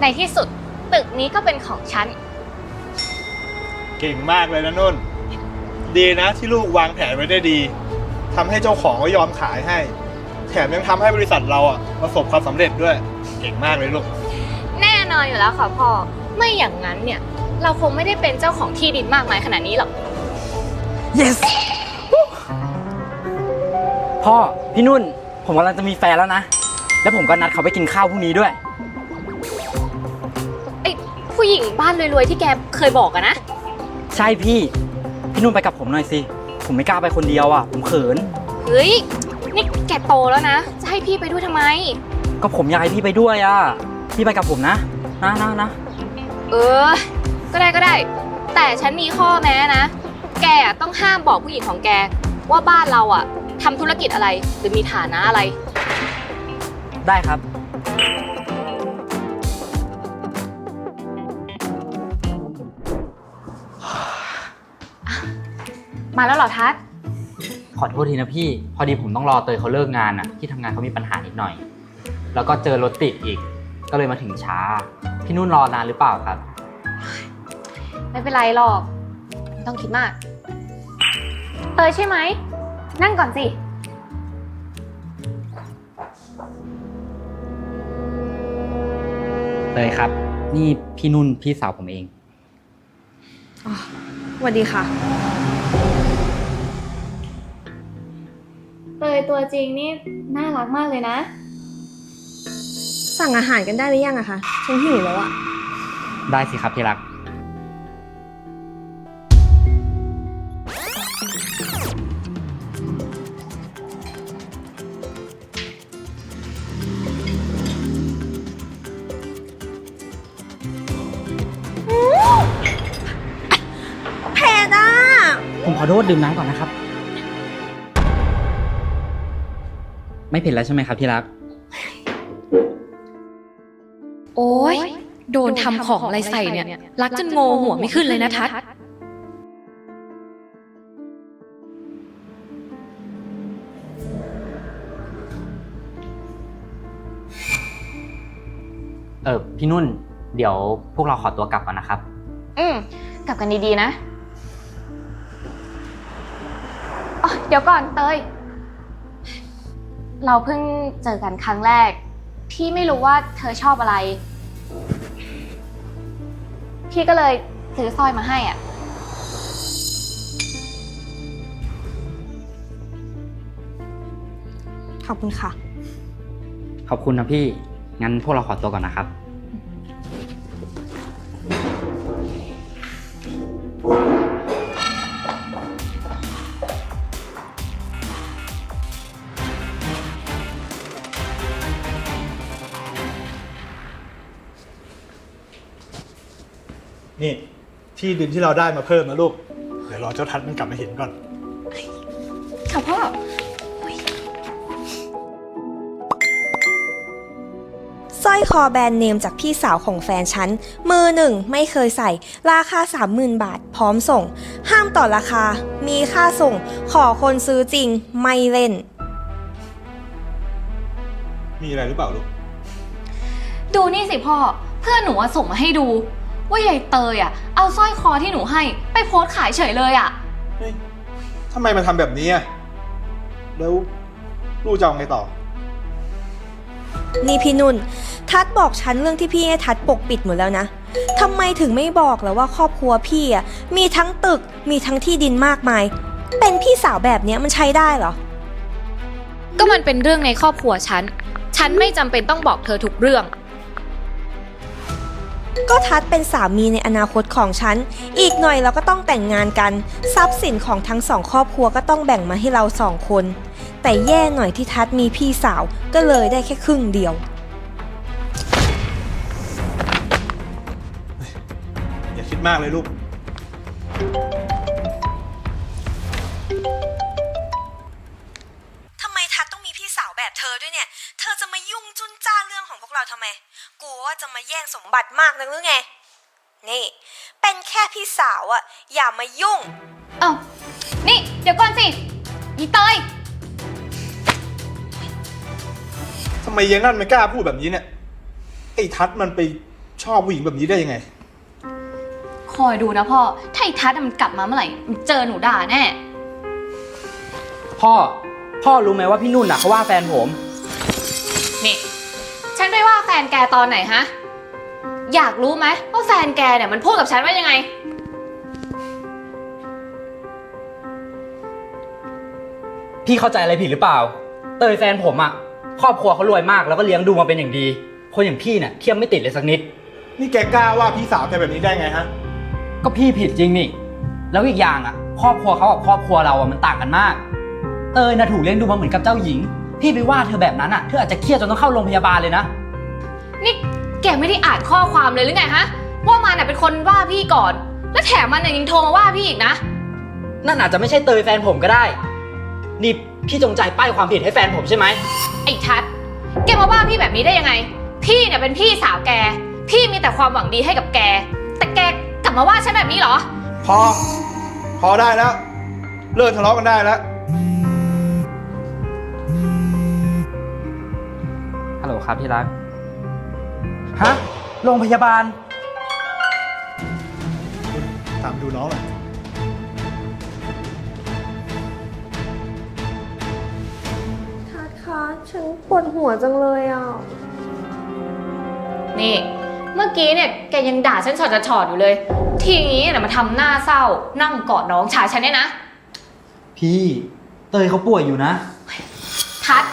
ในที่สุดตึกนี้ก็เป็นของฉัน เก่งมากเลยนะนุ่น ดีนะที่ลูกวางแผนไว้ได้ดีทำให้เจ้าของก็ยอมขายให้ แถมยังทำให้บริษัทเราอะประสบความสำเร็จด้วย เก่งมากเลยลูก แน่นอนอยู่แล้วค่ะพ่อ ไม่อย่างนั้นเนี่ย เราคงไม่ได้เป็นเจ้าของที่ดินมากมายขนาดนี้หรอก yes พ่อ พี่นุ่น ผมกำลังจะมีแฟนแล้วนะ แล้วผมก็นัดเขาไปกินข้าวพรุ่งนี้ด้วยไอ้ผู้ หญิงบ้านรวยๆที่แกเคยบอกอะนะ ใช่พี่ พี่นุ่นไปกับผมหน่อยสิ ผมไม่กล้าไปคนเดียวอะ ผมเขิน เฮ้ย นี่แกโตแล้วนะ จะให้พี่ไปด้วยทำไม ก็ผมอยากให้พี่ไปด้วยอะ พี่ไปกับผมนะ นะนะนะเออ ก็ได้ก็ได้ แต่ฉันมีข้อแม้นะ แกอะต้องห้ามบอกผู้หญิงของแก ว่าบ้านเราอะทำธุรกิจอะไรหรือมีฐานะอะไร ได้ครับ มาแล้วเหรอทัศน์ขอโทษทีนะพี่ พอดีผมต้องรอเตยเขาเลิกงานอะที่ทำงานเขามีปัญหานิดหน่อย แล้วก็เจอรถติดอีก ก็เลยมาถึงช้า พี่นุ่นรอนานหรือเปล่าครับ ไม่เป็นไรหรอกไม่ต้องคิดมาก เตยใช่ไหม นั่งก่อนสิ เตยครับ นี่พี่นุ่นพี่สาวผมเอง สวัสดีค่ะ ยตัวจริงนี่น่ารักมากเลยนะ สั่งอาหารกันได้หรือยังอะคะฉันหิวแล้วอะได้สิครับที่รัก เผ็ดอะผมขอโทษดื่มน้ำก่อนนะครับ ไม่เผ็ดแล้วใช่ไหมครับที่รัก โอ้ยโดนทำของอะไรใส่เนี่ย รักจนโงหัวไม่ขึ้นเลยนะทัศน์เออพี่นุ่น เดี๋ยวพวกเราขอตัวกลับก่อนนะครับ อืมกลับกันดีๆนะอ๋อเดี๋ยวก่อนเตย เราเพิ่งเจอกันครั้งแรก พี่ไม่รู้ว่าเธอชอบอะไร พี่ก็เลยซื้อสร้อยมาให้อะ ขอบคุณค่ะ ขอบคุณนะพี่ งั้นพวกเราขอตัวก่อนนะครับ ที่ดินที่เราได้มาเพิ่มนะลูก เดี๋ยวรอเจ้าทัศน์มันกลับมาเห็นก่อน ค่ะพ่อสร้อยคอแบรนด์เนมจากพี่สาวของแฟนฉัน มือหนึ่งไม่เคยใส่ ราคา 30,000 บาท พร้อมส่ง ห้ามต่อราคา มีค่าส่ง ขอคนซื้อจริง ไม่เล่น มีอะไรหรือเปล่าลูก ดูนี่สิพ่อ เพื่อนหนูอะส่งมาให้ดู ว่ายายเตยอะ เอาสร้อยคอที่หนูให้ไปโพสต์ขายเฉยเลยอะ เฮ้ยทำไมมันทำแบบนี้อะแล้วลูกจะเอาไงต่อ นี่พี่นุ่น ทัดบอกฉันเรื่องที่พี่ให้ทัดปกปิดหมดแล้วนะทำไมถึงไม่บอกแล้วว่าครอบครัวพี่อะมีทั้งตึกมีทั้งที่ดินมากมาย เป็นพี่สาวแบบเนี้ยมันใช้ได้เหรอ ก็มันเป็นเรื่องในครอบครัวฉัน ฉันไม่จำเป็นต้องบอกเธอทุกเรื่อง ก็ทัดเป็นสามีในอนาคตของฉัน อีกหน่อยเราก็ต้องแต่งงานกัน ทรัพย์สินของทั้งสองครอบครัวก็ต้องแบ่งมาให้เราสองคน แต่แย่หน่อยที่ทัดมีพี่สาวก็เลยได้แค่ครึ่งเดียว อย่าคิดมากเลยลูก เรื่องของพวกเราทำไมกลัวว่าจะมาแย่งสมบัติมากนักหรือไง นี่ เป็นแค่พี่สาวอะอย่ามายุ่ง เอ้านี่ เดี๋ยวก่อนสิอีเตย ทำไมยังนั่นไม่กล้าพูดแบบนี้เนี่ย ไอ้ทัศน์มันไปชอบผู้หญิงแบบนี้ได้ยังไง คอยดูนะพ่อ ถ้าไอ้ทัศน์มันกลับมาเมื่อไหร่ มันเจอหนูด่าแน่ พ่อ พ่อรู้ไหมว่าพี่นุ่นอะเขาว่าแฟนผม นี่ ฉันไปว่าแฟนแกตอนไหนฮะ อยากรู้ไหมว่าแฟนแกเนี่ยมันพูดกับฉันว่ายังไง พี่เข้าใจอะไรผิดหรือเปล่า เตยแฟนผมอะครอบครัวเขารวยมากแล้วก็เลี้ยงดูมาเป็นอย่างดี คนอย่างพี่เนี่ยเทียมไม่ติดเลยสักนิด นี่แกกล้าว่าพี่สาวแกแบบนี้ได้ไงฮะ ก็พี่ผิดจริงนี่ แล้วอีกอย่างอะครอบครัวเขากับครอบครัวเราอะมันต่างกันมาก เตยนะถูกเลี้ยงดูมาเหมือนกับเจ้าหญิง พี่ไปว่าเธอแบบนั้นอะ เธออาจจะเครียดจนต้องเข้าโรงพยาบาลเลยนะ นี่แกไม่ได้อ่านข้อความเลยหรือไงฮะ ว่ามันน่ะเป็นคนว่าพี่ก่อน แล้วแถมมันน่ะยังโทรมาว่าพี่อีกนะ นั่นอาจจะไม่ใช่เตยแฟนผมก็ได้ นี่พี่จงใจป้ายความผิดให้แฟนผมใช่ไหม ไอ้ทัศน์แกมาว่าพี่แบบนี้ได้ยังไง พี่เนี่ยเป็นพี่สาวแก พี่มีแต่ความหวังดีให้กับแก แต่แกกลับมาว่าฉันแบบนี้เหรอ พอ พอได้แล้ว เลิกทะเลาะกันได้แล้ว ครับที่รัก ฮะ โรงพยาบาลตามดูน้องหน่อยทัดคะฉันปวดหัวจังเลยอะ นี่ เมื่อกี้เนี่ยแกยังด่าฉันฉอดจะฉอดอยู่เลย ทีนี้เนี่ยมาทำหน้าเศร้า นั่งกอดน้องชายฉันเนี่ยนะ พี่ เตยเขาป่วยอยู่นะ ทัศน์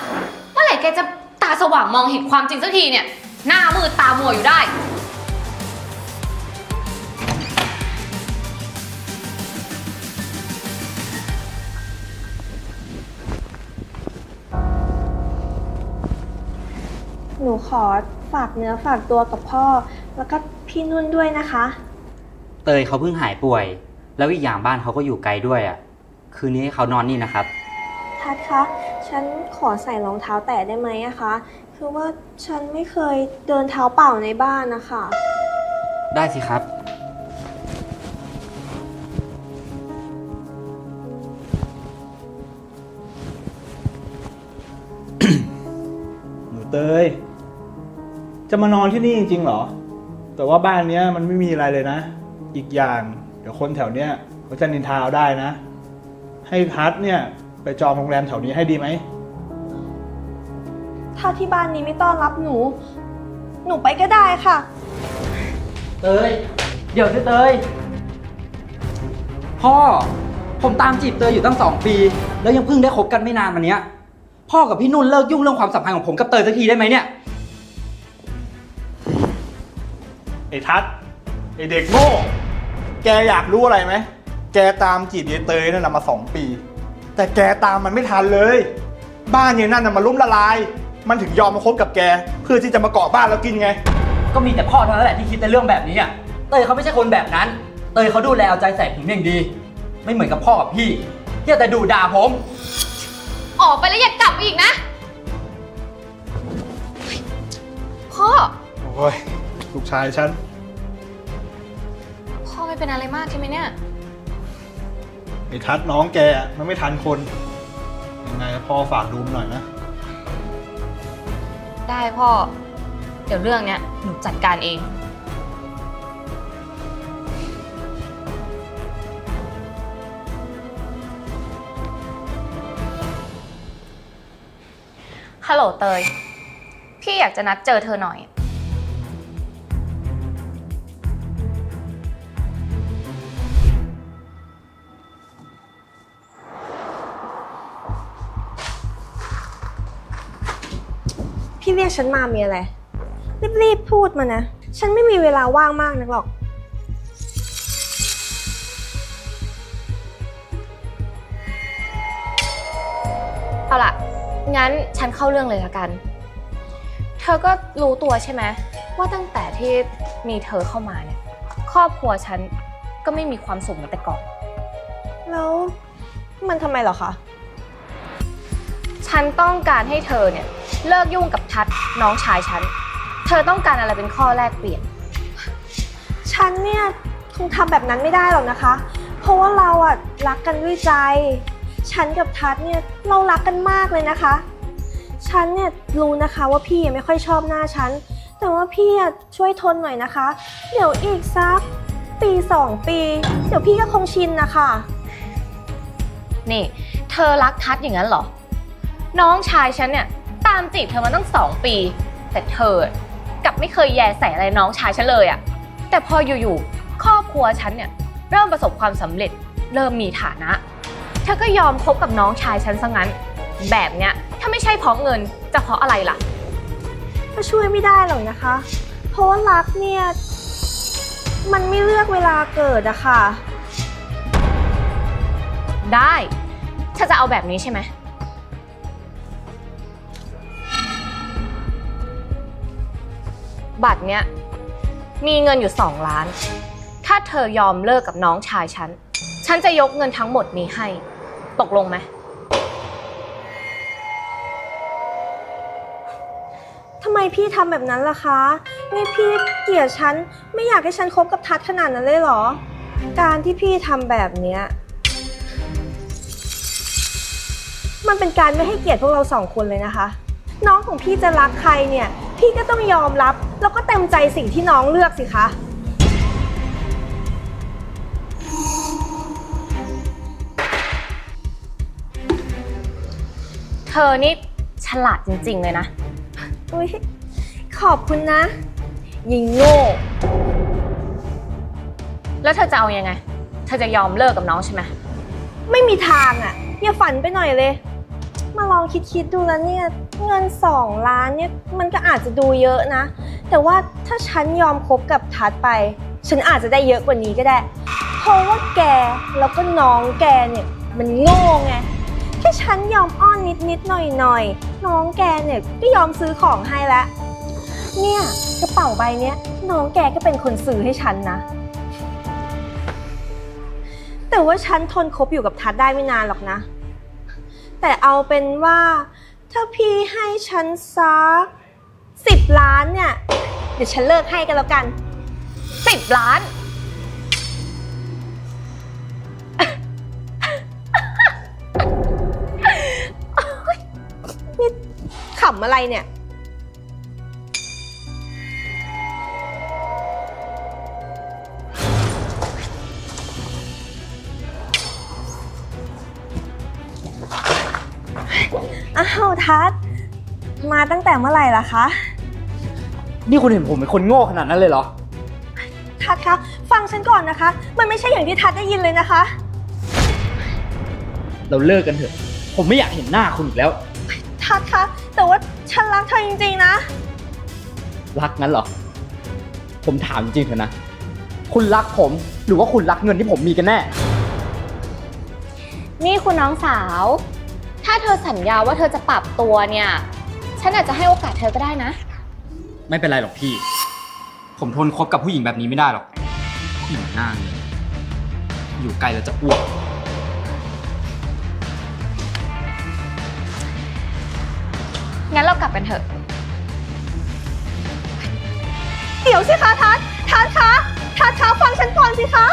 เมื่อไหร่แกจะ ตาสว่างมองเห็นความจริงสักทีเนี่ย หน้ามืดตามัวอยู่ได้ หนูขอฝากเนื้อฝากตัวกับพ่อ แล้วก็พี่นุ่นด้วยนะคะ เตยเขาเพิ่งหายป่วย แล้วอีกอย่างบ้านเขาก็อยู่ไกลด้วยอะ คืนนี้ให้เขานอนนี่นะครับ ทัดคะ ฉันขอใส่รองเท้าแตะได้ไหมอะคะ คือว่าฉันไม่เคยเดินเท้าเปล่าในบ้านนะคะ ได้สิครับ หนูเตย จะมานอนที่นี่จริงๆเหรอ แต่ว่าบ้านเนี้ยมันไม่มีอะไรเลยนะ อีกอย่าง เดี๋ยวคนแถวเนี้ยเขาจะนินทาเอาได้นะ ให้พัดเนี่ย ไปจองโรงแรมแถวนี้ให้ดีไหม ถ้าที่บ้านนี้ไม่ต้อนรับหนู หนูไปก็ได้ค่ะ เตย เดี๋ยวสิเตย พ่อ ผมตามจีบเตยอยู่ตั้งสองปี แล้วยังเพิ่งได้คบกันไม่นานมาเนี้ย พ่อกับพี่นุ่นเลิกยุ่งเรื่องความสัมพันธ์ของผมกับเตยสักทีได้ไหมเนี่ย ไอ้ทัศน์ไอ้เด็กโง่ แกอยากรู้อะไรไหม แกตามจีบยายเตยนั่นนะมาสองปี แต่แกตามมันไม่ทันเลย บ้านยายนั่นน่ะมันล้มละลาย มันถึงยอมมาคบกับแก เพื่อที่จะมาเกาะบ้านแล้วกินไง ก็มีแต่พ่อเท่านั้นแหละที่คิดในเรื่องแบบนี้อะ เตยเขาไม่ใช่คนแบบนั้น เตยเขาดูแลเอาใจใส่ผมอย่างดี ไม่เหมือนกับพ่อกับพี่ที่เอาแต่ดูด่าผม ออกไปแล้วอย่ากลับมาอีกนะ พ่อ โอ้ยลูกชายฉัน พ่อไม่เป็นอะไรมากใช่ไหมเนี่ยไอ้ ทัศน์น้องแกมันไม่ทันคน ยังไงพ่อฝากดูมหน่อยนะ ได้พ่อ เดี๋ยวเรื่องเนี้ยหนูจัดการเอง ฮัลโหลเตย พี่อยากจะนัดเจอเธอหน่อย พี่เรียกฉันมามีอะไร รีบๆพูดมานะ ฉันไม่มีเวลาว่างมากนักหรอก เอาล่ะ งั้นฉันเข้าเรื่องเลยละกัน เธอก็รู้ตัวใช่ไหมว่าตั้งแต่ที่มีเธอเข้ามาเนี่ย ครอบครัวฉันก็ไม่มีความสุขเหมือนแต่ก่อน แล้วมันทำไมเหรอคะ ฉันต้องการให้เธอเนี่ยเลิกยุ่งกับทัดน้องชายฉัน เธอต้องการอะไรเป็นข้อแรกเปลี่ยน ฉันเนี่ยคงทำแบบนั้นไม่ได้หรอกนะคะ เพราะว่าเราอะรักกันด้วยใจ ฉันกับทัศน์เนี่ยเรารักกันมากเลยนะคะ ฉันเนี่ยรู้นะคะว่าพี่ไม่ค่อยชอบหน้าฉัน แต่ว่าพี่อะช่วยทนหน่อยนะคะ เดี๋ยวอีกสักปีสองปี เดี๋ยวพี่ก็คงชินนะคะ นี่ เธอรักทัดอย่างนั้นเหรอ น้องชายฉันเนี่ยตามจีบเธอมาตั้งสองปี แต่เธอกลับไม่เคยแยแสอะไรน้องชายฉันเลยอะแต่พออยู่ๆครอบครัวฉันเนี่ยเริ่มประสบความสำเร็จ เริ่มมีฐานะ เธอก็ยอมคบกับน้องชายฉันซะงั้น แบบเนี้ยถ้าไม่ใช่เพราะเงินจะเพราะอะไรล่ะ ก็ช่วยไม่ได้หรอกนะคะ เพราะว่ารักเนี่ย มันไม่เลือกเวลาเกิดอะค่ะ ได้เธอจะเอาแบบนี้ใช่ไหม บัตรเนี้ยมีเงินอยู่สองล้าน ถ้าเธอยอมเลิกกับน้องชายฉัน ฉันจะยกเงินทั้งหมดนี้ให้ ตกลงไหม ทำไมพี่ทำแบบนั้นล่ะคะ นี่พี่เกลียดฉัน ไม่อยากให้ฉันคบกับทัดขนาดนั้นเลยเหรอ การที่พี่ทำแบบเนี้ย มันเป็นการไม่ให้เกียรติพวกเราสองคนเลยนะคะ น้องของพี่จะรักใครเนี่ย พี่ก็ต้องยอมรับ แล้วก็เต็มใจสิ่งที่น้องเลือกสิคะ เธอนี่ฉลาดจริง ๆ เลยนะ อุ๊ยขอบคุณนะ ยิงโง่ แล้วเธอจะเอายังไง เธอจะยอมเลิกกับน้องใช่ไหม ไม่มีทางอะ่ะอย่าฝันไปหน่อยเลย มาลองคิดคิดๆดูแล้วเนี่ย เงินสองล้านเนี่ยมันก็อาจจะดูเยอะนะ แต่ว่าถ้าฉันยอมคบกับทัดไป ฉันอาจจะได้เยอะกว่านี้ก็ได้ เพราะว่าแกแล้วก็น้องแกเนี่ยมันโง่ไงแค่ฉันยอมอ้อนนิดนิดหน่อยหน่อยน้องแกเนี่ยก็ยอมซื้อของให้แล้วเนี่ยกระเป๋าใบเนี้ยน้องแกก็เป็นคนซื้อให้ฉันนะ แต่ว่าฉันทนคบอยู่กับทัดได้ไม่นานหรอกนะ แต่เอาเป็นว่า ถ้าพี่ให้ฉันสักสิบล้านเนี่ย เดี๋ยวฉันเลิกให้กันแล้วกันสิบล้าน ขำอะไรเนี่ย อ้าวทัศน์มาตั้งแต่เมื่อไหร่ล่ะคะ นี่คุณเห็นผมเป็นคนโง่ขนาดนั้นเลยเหรอ ทัศน์คะฟังฉันก่อนนะคะ มันไม่ใช่อย่างที่ทัศน์ได้ยินเลยนะคะ เราเลิกกันเถอะ ผมไม่อยากเห็นหน้าคุณอีกแล้ว ทัศน์คะแต่ว่าฉันรักเธอจริงๆนะ รักงั้นเหรอ ผมถามจริงๆเถอะนะ คุณรักผมหรือว่าคุณรักเงินที่ผมมีกันแน่ นี่คุณน้องสาว ถ้าเธอสัญญาว่าเธอจะปรับตัวเนี่ย ฉันอาจจะให้โอกาสเธอก็ได้นะ ไม่เป็นไรหรอกพี่ ผมทนคบกับผู้หญิงแบบนี้ไม่ได้หรอกผู้หญิงหน้าเงินอยู่ไกลแล้วจะอ้วก งั้นเรากลับกันเถอะ เดี๋ยวสิคะทัศน์ทัศน์คะทัศน์คะฟังฉันก่อนสิคะ